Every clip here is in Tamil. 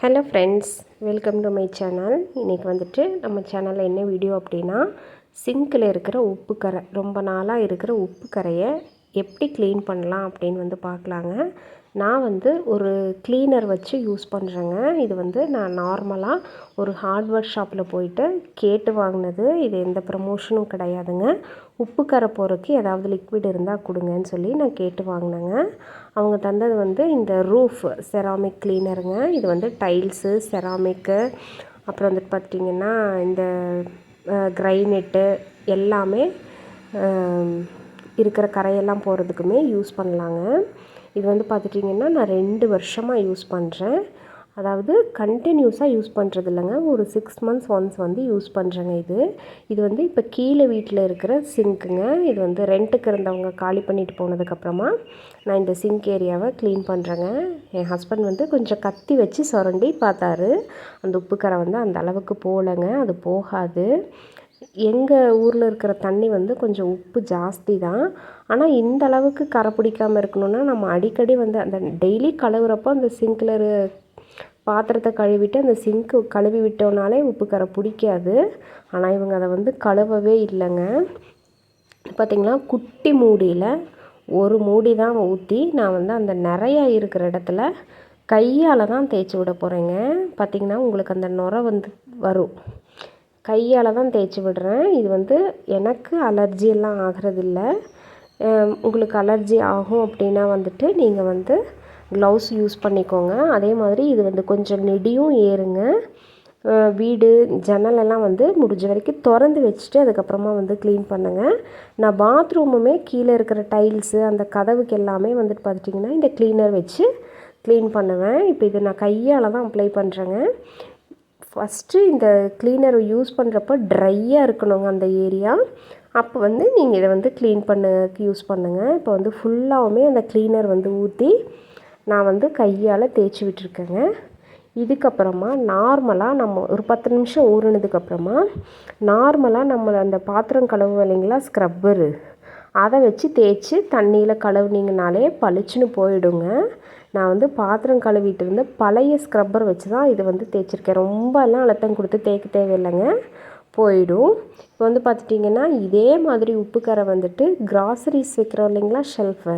Hello friends welcome to my channel இன்றைக்கி வந்துட்டு நம்ம சேனலில் என்ன வீடியோ அப்படின்னா சிங்கில் இருக்கிற உப்பு கரை ரொம்ப நாளாக இருக்கிற உப்பு கரையை எப்படி க்ளீன் பண்ணலாம் அப்படின்னு வந்து பார்க்கலாங்க. நான் வந்து ஒரு க்ளீனர் வச்சு யூஸ் பண்ணுறேங்க இது வந்து நான் நார்மலாக ஒரு ஹார்ட்வேர் ஷாப்பில் போயிட்டு கேட்டு வாங்கினது. இது எந்த ப்ரமோஷனும் கிடையாதுங்க. உப்பு கரை போகிறதுக்கு ஏதாவது லிக்விட் இருந்தால் கொடுங்கன்னு சொல்லி நான் கேட்டு வாங்கினேங்க. அவங்க தந்தது வந்து இந்த ரூஃப் செராமிக் க்ளீனருங்க இது வந்து டைல்ஸு செராமிக்கு அப்புறம் வந்துட்டு பார்த்திங்கன்னா இந்த கிரைனெட்டு எல்லாமே இருக்கிற கரையெல்லாம் போகிறதுக்குமே யூஸ் பண்ணலாங்க. இது வந்து பார்த்துட்டிங்கன்னா நான் ரெண்டு வருஷமாக யூஸ் பண்ணுறேன் அதாவது கண்டினியூஸாக யூஸ் பண்ணுறது இல்லைங்க ஒரு சிக்ஸ் மந்த்ஸ் ஒன்ஸ் வந்து யூஸ் பண்ணுறேங்க இது. இது வந்து இப்போ கீழே வீட்டில் இருக்கிற சிங்க்குங்க. இது வந்து ரெண்ட்டுக்கு இருந்தவங்க காலி பண்ணிட்டு போனதுக்கப்புறமா நான் இந்த சிங்க் ஏரியாவை க்ளீன் பண்ணுறேங்க என் ஹஸ்பண்ட் வந்து கொஞ்சம் கத்தி வச்சு சுரண்டி பார்த்தாரு. அந்த உப்புக்கரை வந்து அந்த அளவுக்கு போகலைங்க. அது போகாது. எங்கள் ஊரில் இருக்கிற தண்ணி வந்து கொஞ்சம் உப்பு ஜாஸ்தி தான். ஆனால் இந்த அளவுக்கு கரை பிடிக்காமல் இருக்கணும்னா நம்ம அடிக்கடி வந்து அந்த டெய்லி கழுவுறப்போ அந்த சிங்கில் பாத்திரத்தை கழுவிட்டு அந்த சிங்க்கு கழுவி விட்டோம்னாலே உப்பு கரை பிடிக்காது. ஆனால் இவங்க அதை வந்து கழுவவே இல்லைங்க. பார்த்திங்களா குட்டி மூடியில் ஒரு மூடி தான் ஊற்றி நான் வந்து அந்த நிறையா இருக்கிற இடத்துல கையால் தான் தேய்ச்சி விட போகிறேங்க பார்த்திங்கன்னா உங்களுக்கு அந்த நுரை வந்து வரும். கையால் தான் தேய்ச்சி விடுறேன். இது வந்து எனக்கு அலர்ஜியெல்லாம் ஆகிறதில்ல. உங்களுக்கு அலர்ஜி ஆகும் அப்படின்னா வந்துட்டு நீங்கள் வந்து க்ளவுஸ் யூஸ் பண்ணிக்கோங்க. அதே மாதிரி இது வந்து கொஞ்சம் நெடியும் ஏறுங்க. வீடு ஜன்னலெல்லாம் வந்து முடிஞ்ச வரைக்கும் திறந்து வச்சுட்டு அதுக்கப்புறமா வந்து க்ளீன் பண்ணுங்கள் நான் பாத்ரூமுமே கீழே இருக்கிற டைல்ஸு அந்த கதவுக்கு எல்லாமே வந்துட்டு பார்த்துட்டிங்கன்னா இந்த க்ளீனர் வச்சு க்ளீன் பண்ணுவேன். இப்போ இது நான் கையால் தான் அப்ளை பண்ணுறேங்க ஃபஸ்ட்டு இந்த க்ளீனரை யூஸ் பண்ணுறப்போ ட்ரையாக இருக்கணுங்க அந்த ஏரியா அப்போ வந்து நீங்கள் இதை வந்து க்ளீன் பண்ண யூஸ் பண்ணுங்கள் இப்போ வந்து ஃபுல்லாகவுமே அந்த க்ளீனர் வந்து ஊற்றி நான் வந்து கையால் தேய்ச்சி விட்டுருக்கேங்க. இதுக்கப்புறமா நார்மலாக நம்ம ஒரு பத்து நிமிஷம் ஊறினதுக்கப்புறமா நார்மலாக நம்ம அந்த பாத்திரம் கழுவு இல்லைங்களா ஸ்க்ரப்பரு அதை வச்சு தேய்ச்சி தண்ணியில் கழுவுனீங்கனாலே பளிச்சுன்னு போயிடுங்க. நான் வந்து பாத்திரம் கழுவிட்டு இருந்த பழைய ஸ்க்ரப்பர் வச்சு தான் இதை வந்து தேய்ச்சிருக்கேன். ரொம்பலாம் அழுத்தம் கொடுத்து தேய்க்க தேவையில்லைங்க. போயிடும். இப்போ வந்து பார்த்துட்டிங்கன்னா இதே மாதிரி உப்புக்கரை வந்துட்டு கிராசரிஸ் வைக்கிறோம் இல்லைங்களா ஷெல்ஃபு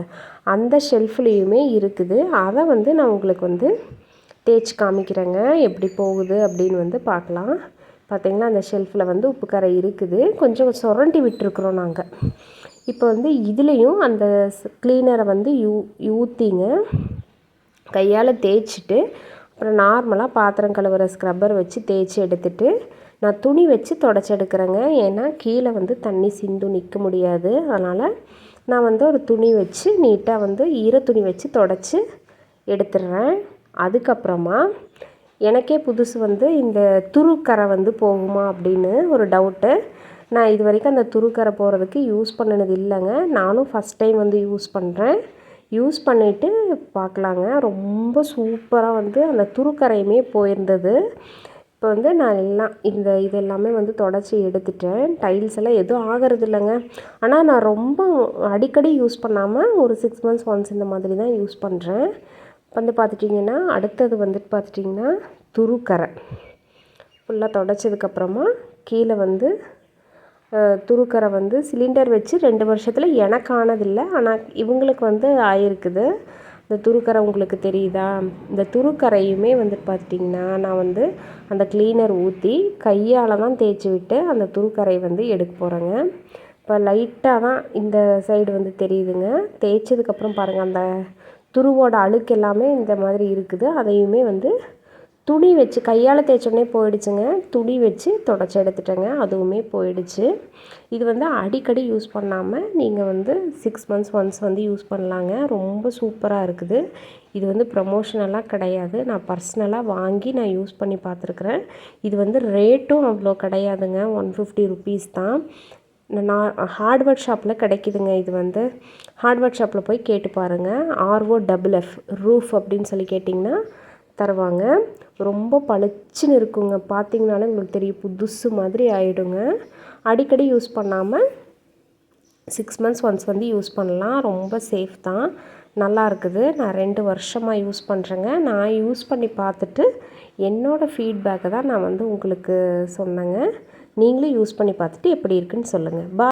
அந்த ஷெல்ஃப்லேயுமே இருக்குது. அதை வந்து நான் உங்களுக்கு வந்து தேய்ச்சி காமிக்கிறேங்க. எப்படி போகுது அப்படின்னு வந்து பார்க்கலாம். பார்த்திங்கன்னா அந்த ஷெல்ஃபில் வந்து உப்புக்கரை இருக்குது. கொஞ்சம் சுரண்டி விட்டுருக்குறோம் நாங்கள் இப்போ வந்து இதுலேயும் அந்த க்ளீனரை வந்து யூ ஊற்றிங்க கையால் தேய்ச்சிட்டு அப்புறம் நார்மலாக பாத்திரம் கழுவுற ஸ்க்ரப்பர் வச்சு தேய்ச்சி எடுத்துட்டு நான் துணி வச்சு தொடச்சி எடுக்கிறேங்க ஏன்னா கீழே வந்து தண்ணி சிந்து நிற்க முடியாது. அதனால் நான் வந்து ஒரு துணி வச்சு நீட்டாக வந்து ஈர துணி வச்சு தொடச்சி எடுத்துடுறேன். அதுக்கப்புறமா எனக்கே புதுசு வந்து இந்த துருக்கரை வந்து போகுமா அப்படின்னு ஒரு டவுட்டு நான் இது வரைக்கும் அந்த துருக்கரை போகிறதுக்கு யூஸ் பண்ணினது இல்லைங்க. நானும் ஃபஸ்ட் டைம் வந்து யூஸ் பண்ணுறேன் யூஸ் பண்ணிவிட்டு பார்க்கலாங்க. ரொம்ப சூப்பராக வந்து அந்த துருக்கரையுமே போயிருந்தது. இப்போ வந்து நான் எல்லாம் இந்த இது எல்லாமே வந்து தொடச்சி எடுத்துட்டேன். டைல்ஸ் எல்லாம் எதுவும் ஆகிறது இல்லைங்க. ஆனால் நான் ரொம்ப அடிக்கடி யூஸ் பண்ணாமல் ஒரு சிக்ஸ் மந்த்ஸ் ஒன்ஸ் இந்த மாதிரி தான் யூஸ் பண்ணுறேன் வந்து பார்த்துட்டிங்கன்னா அடுத்தது வந்துட்டு பார்த்துட்டிங்கன்னா துருக்கரை. ஃபுல்லாக தொடச்சதுக்கப்புறமா கீழே வந்து துருக்கரை வந்து சிலிண்டர் வச்சு ரெண்டு வருஷத்தில் எனக்கு ஆனதில்லை. ஆனால் இவங்களுக்கு வந்து ஆயிருக்குது. இந்த துருக்கரை உங்களுக்கு தெரியுதா? இந்த துருக்கரையுமே வந்து பார்த்திங்கன்னா நான் வந்து அந்த க்ளீனர் ஊற்றி கையால் தான் தேய்ச்சி விட்டு அந்த துருக்கரை வந்து எடுக்க போகிறேங்க இப்போ லைட்டாக தான் இந்த சைடு வந்து தெரியுதுங்க. தேய்ச்சதுக்கப்புறம் பாருங்கள் அந்த துருவோட அழுக்கு எல்லாமே இந்த மாதிரி இருக்குது. அதையுமே வந்து துணி வச்சு கையால் தேய்ச்சோடனே போயிடுச்சுங்க. துணி வச்சு தொடச்சி எடுத்துட்டேங்க. அதுவுமே போயிடுச்சு. இது வந்து அடிக்கடி யூஸ் பண்ணாமல் நீங்கள் வந்து சிக்ஸ் மந்த்ஸ் ஒன்ஸ் வந்து யூஸ் பண்ணலாங்க. ரொம்ப சூப்பராக இருக்குது. இது வந்து ப்ரமோஷனெல்லாம் கிடையாது. நான் பர்சனலாக வாங்கி நான் யூஸ் பண்ணி பார்த்துருக்குறேன். இது வந்து ரேட்டும் அவ்வளோ கிடையாதுங்க. ஒன் ஃபிஃப்டி ருபீஸ் தான். நான் ஹார்ட்வேர் ஷாப்பில் கிடைக்குதுங்க. இது வந்து ஹார்ட்வேர் ஷாப்பில் போய் கேட்டு பாருங்கள் ஆர்ஓ டபுள் எஃப் ரூஃப் அப்படின்னு சொல்லி கேட்டிங்கன்னா தருவாங்க. ரொம்ப பளிச்சுன்னு இருக்குங்க. பார்த்திங்கனாலே உங்களுக்கு தெரியும் புதுசு மாதிரி ஆகிடுங்க அடிக்கடி யூஸ் பண்ணாமல் சிக்ஸ் மந்த்ஸ் ஒன்ஸ் வந்து யூஸ் பண்ணலாம். ரொம்ப சேஃப் தான். நல்லா இருக்குது. நான் ரெண்டு வருஷமாக யூஸ் பண்ணுறேங்க நான் யூஸ் பண்ணி பார்த்துட்டு என்னோடய ஃபீட்பேக்கை தான் நான் வந்து உங்களுக்கு சொன்னேங்க. நீங்களும் யூஸ் பண்ணி பார்த்துட்டு எப்படி இருக்குன்னு சொல்லுங்கள் பா